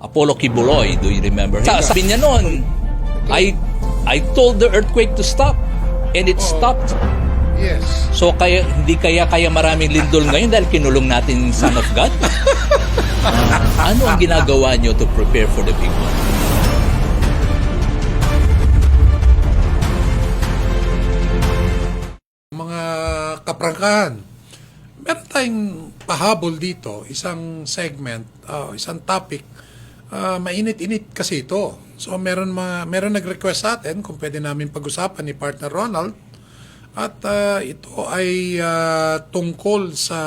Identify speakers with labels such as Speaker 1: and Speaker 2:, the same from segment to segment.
Speaker 1: Apollo Kibuloy, do you remember him? Sabi niya noon, I, I told the earthquake to stop and it stopped.
Speaker 2: Yes.
Speaker 1: So kaya hindi kaya kaya maraming lindol ngayon dahil kinulong natin yung Son of God? Ah, ano ang ginagawa nyo to prepare for the big one?
Speaker 2: Mga kaprangkahan. Meron tayong pahabol dito, isang segment, ah, isang topic. Ah, mainit-init kasi ito. So meron mga meron nag-request sa atin kung pwede namin pag-usapan ni partner Ronald. At ah, ito ay ah, tungkol sa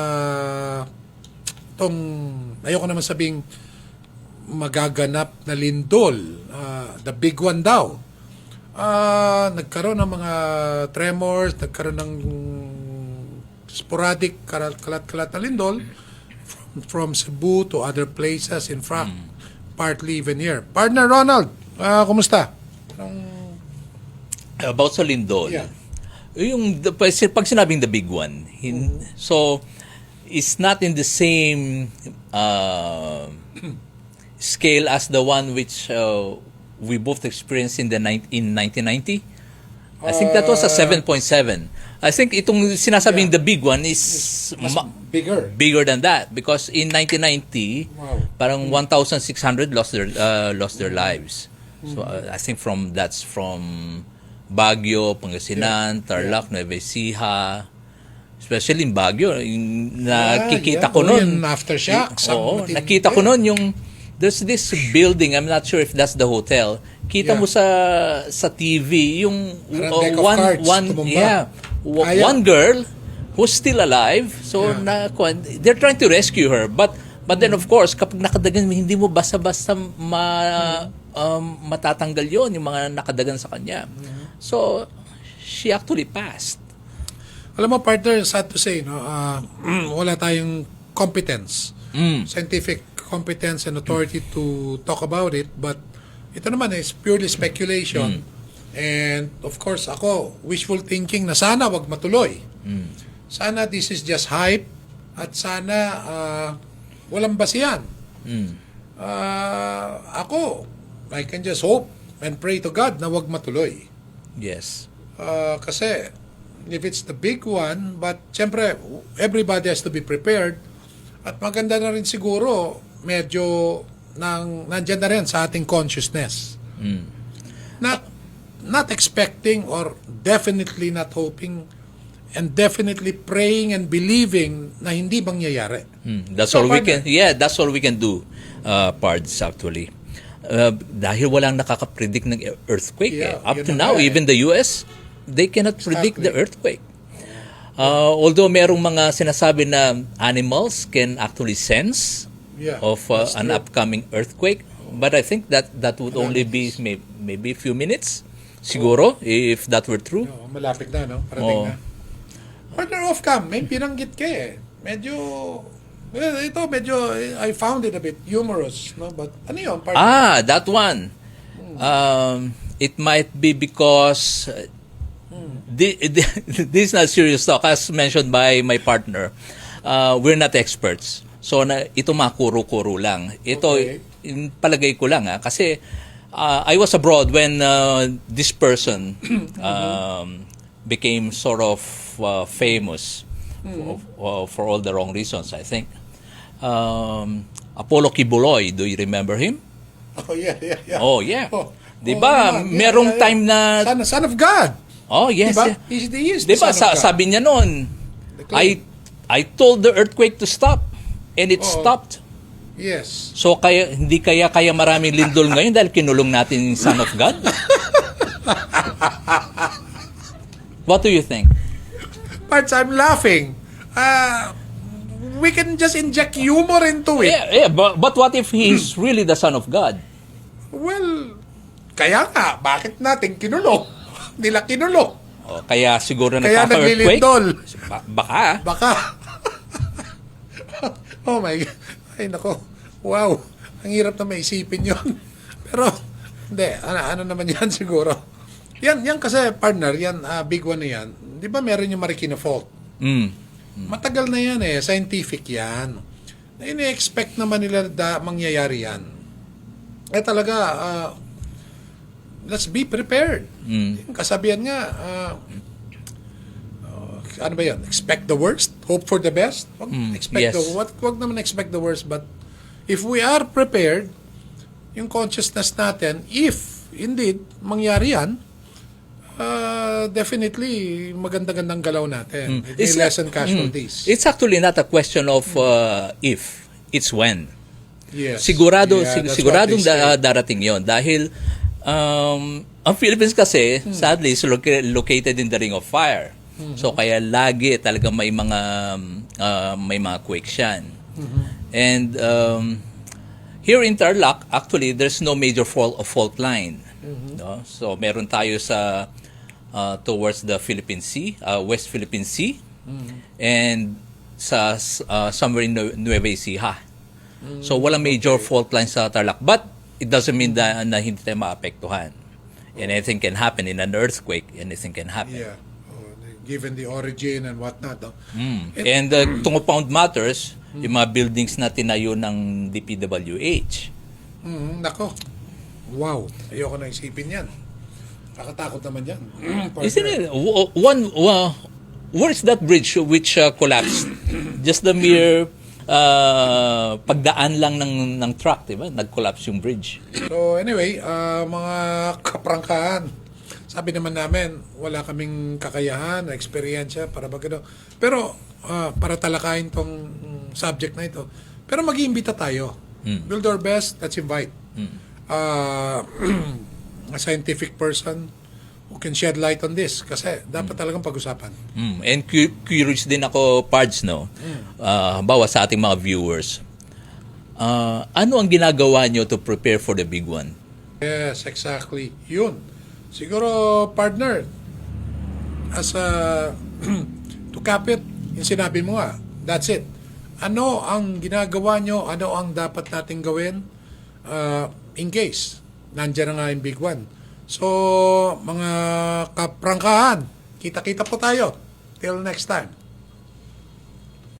Speaker 2: tong ayoko naman sabing magaganap na lindol, ah, the big one daw. Ah, nagkaroon ng mga tremors, nagkaroon ng sporadic kalat- kalat-kalat na lindol from, from Cebu to other places, in fact, partly even here. Partner Ronald, ah, kumusta?
Speaker 1: About sa lindol.
Speaker 2: Yeah.
Speaker 1: Yung the- pag sinabing the big one, hin- so it's not in the same uh, scale as the one which uh, we both experienced in the in 1990. I think that was a 7.7. I think itong sinasabing the big one is ma-
Speaker 2: Bigger.
Speaker 1: bigger than that. Because in 1990
Speaker 2: Wow.
Speaker 1: parang 1600 lost their uh, lost their lives. So uh, i think from that's from Baguio Pangasinan Tarlac Nueva Ecija. Especially in Baguio yung nakikita
Speaker 2: yeah.
Speaker 1: ko
Speaker 2: Oh,
Speaker 1: noon
Speaker 2: aftershocks,
Speaker 1: oo nakita ko noon yung there's this building I'm not sure if that's the hotel. Kita
Speaker 2: Yeah.
Speaker 1: mo sa sa TV yung uh, one
Speaker 2: cards,
Speaker 1: one
Speaker 2: tumumba.
Speaker 1: yeah w-
Speaker 2: Kaya.
Speaker 1: one girl who's still alive. So
Speaker 2: Yeah.
Speaker 1: na they're trying to rescue her but but then of course kapag nakadagan hindi mo basta-basta ma um, matatanggal 'yon yung mga nakadagan sa kanya. So she actually passed.
Speaker 2: Alam mo, partner, sad to say, no, ah, wala tayong competence,
Speaker 1: Mm.
Speaker 2: scientific competence and authority to talk about it, but ito naman is purely speculation. And of course, ako, wishful thinking na sana wag matuloy. Sana this is just hype at sana ah, walang basihan.
Speaker 1: Mm.
Speaker 2: Ah, ako, I can just hope and pray to God na wag matuloy.
Speaker 1: Yes.
Speaker 2: Uh, kasi if it's the big one, but siyempre, everybody has to be prepared. At maganda na rin siguro, medyo nang, nandyan na rin sa ating consciousness.
Speaker 1: Mm.
Speaker 2: Not, not expecting or definitely not hoping and definitely praying and believing na hindi mangyayari.
Speaker 1: Mm, That's
Speaker 2: So,
Speaker 1: all we can Yeah, that's all we can do. Uh, parts actually. Uh, dahil walang nakaka-predict ng earthquake eh.
Speaker 2: Yeah,
Speaker 1: Up
Speaker 2: yun
Speaker 1: to now,
Speaker 2: eh.
Speaker 1: even the US, they cannot predict the
Speaker 2: Exactly.
Speaker 1: earthquake. Uh, although merong mga sinasabi na animals can actually sense
Speaker 2: Yeah,
Speaker 1: of uh, an
Speaker 2: true.
Speaker 1: upcoming earthquake, but I think that that would only be may, maybe a few minutes, siguro, if that were true.
Speaker 2: Oh, malapit na, no? Parating
Speaker 1: Oo.
Speaker 2: na. Partner of cam, may binanggit ka eh. Medyo, well, ito medyo, I found it a bit humorous, no? But ano yun? Partner?
Speaker 1: Ah, that one. Um, it might be because uh, thi- thi- this is not serious talk, as mentioned by my partner. Uh, we're not experts. So, na, ito mga kuro-kuro lang. Ito,
Speaker 2: Okay.
Speaker 1: in palagay ko lang, ah, kasi uh, I was abroad when uh, this person um, became sort of uh, famous for, uh, for all the wrong reasons, I think. Um, Apollo Kibuloy, do you remember him?
Speaker 2: Oh, yeah, yeah, yeah.
Speaker 1: Oh, yeah.
Speaker 2: Oh.
Speaker 1: 'Di
Speaker 2: Oh,
Speaker 1: ba?
Speaker 2: naman. Yeah,
Speaker 1: Merong
Speaker 2: yeah, yeah.
Speaker 1: time na
Speaker 2: Son, son of God.
Speaker 1: Oh, yes.
Speaker 2: Diba?
Speaker 1: yeah.
Speaker 2: He's the, he is
Speaker 1: 'Di
Speaker 2: the
Speaker 1: sa,
Speaker 2: of God.
Speaker 1: sabi niya noon. I I told the earthquake to stop and it
Speaker 2: Oo.
Speaker 1: stopped.
Speaker 2: Yes.
Speaker 1: So kaya hindi kaya kaya maraming lindol ngayon dahil kinulong natin yung Son of God? What do you think?
Speaker 2: Parts, I'm laughing. Uh, we can just inject humor into it.
Speaker 1: Yeah, yeah, but, but what if he's really the Son of God?
Speaker 2: Well, kaya nga, bakit natin kinulong? Nila kinulong.
Speaker 1: O, kaya siguro
Speaker 2: Kaya
Speaker 1: nagkaka-earthquake?
Speaker 2: naglilindol.
Speaker 1: Ba- baka.
Speaker 2: Baka. oh my God. Ay, nako. Wow. Ang hirap na maisipin yon. Pero, hindi. Ano, ano naman yan siguro? Yan, yan kasi, partner, yan, ah, big one na yan. Di ba meron yung Marikina Fault?
Speaker 1: Mm.
Speaker 2: Matagal na yan eh. Scientific yan. Na ini-expect naman nila da, mangyayari yan. eh talaga, ah, let's be prepared.
Speaker 1: Mm.
Speaker 2: Yung kasabihan nga, ah, ano ba yan? Expect the worst, hope for the best. Wag expect
Speaker 1: yes.
Speaker 2: the wag, wag naman expect the worst, but if we are prepared, yung consciousness natin, if indeed mangyari yan, ah, definitely maganda-gandang galaw natin. It may lessen casualties.
Speaker 1: It's actually not a question of uh, if, it's when.
Speaker 2: yes.
Speaker 1: Sigurado,
Speaker 2: Yeah,
Speaker 1: sig- siguradong da- darating yon dahil um, ang Philippines kasi, sadly, is loca- located in the Ring of Fire. So kaya lagi talaga may mga uh, may mga quakes yan. And um, here in Tarlac, actually, there's no major fault fault line. No? So meron tayo sa uh, towards the Philippine Sea, uh, West Philippine Sea, and sa uh, somewhere in Nu- Nueva Ecija. So walang major fault line sa Tarlac. But it doesn't mean na, na hindi tayo maapektuhan. And anything can happen in an earthquake. Anything can happen.
Speaker 2: Yeah. Given the origin and whatnot. No?
Speaker 1: Mm. And uh, to compound matters, yung mga buildings na tinayo ng DPWH.
Speaker 2: Mm, nako. Wow. Ayoko na isipin yan. Kakatakot naman yan.
Speaker 1: Isn't it w- one uh, where is that bridge which uh, collapsed? Just the mere uh, pagdaan lang ng ng truck, 'di ba? Nag-collapse yung bridge.
Speaker 2: So anyway, ah, mga kaprangkahan. Sabi naman namin, wala kaming kakayahan, eksperyensya para bagano. Pero ah, para talakayin tong mm, subject na ito. Pero mag-iimbita tayo. We'll do our best. Let's invite. Ah, a scientific person who can shed light on this. Kasi dapat talagang pag-usapan.
Speaker 1: Mm. And cu- curious din ako, Pards, no? Uh, bawa sa ating mga viewers. Uh, ano ang ginagawa nyo to prepare for the big one?
Speaker 2: Yes, exactly. Yun. Siguro, partner, as a, to cap it, yung sinabi mo nga, that's it. Ano ang ginagawa nyo? Ano ang dapat nating gawin? Uh, in case, nandyan na nga yung big one. So, mga kaprangkahan, kita-kita po tayo. Till next time.